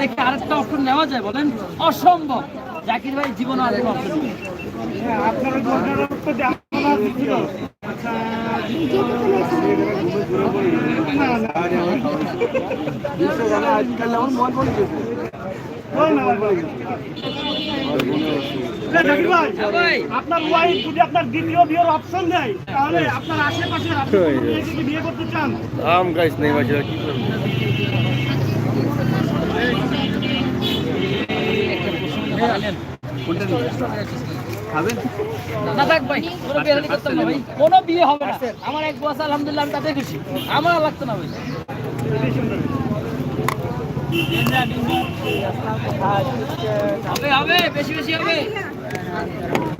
রেখে আরেকটা অপশন নেওয়া যায় বলেন? অসম্ভব। জাকির ভাই, জীবন আর অপশন আপনার গেছে যদি আপনার অপশন দেয় তাহলে আপনার আশেপাশে বিয়ে করতে চান আম গাইস নেই কোনো বিয়ে হবে না আমার এক বছর আলহামদুলিল্লাহ আমি তাতে খুশি আমার লাগতো না ভাই হবে বেশি বেশি হবে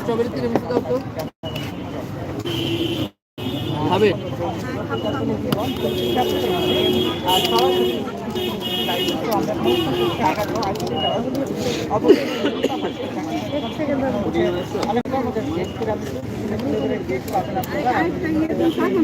স্ট্রবেরি তিরামিসু দাও তো প্লেটগুলো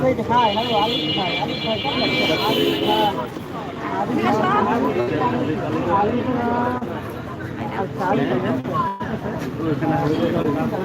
से दिखाए ना वाली दिखाए अभी कोई कम लगता है अभी अभी अभी अभी अभी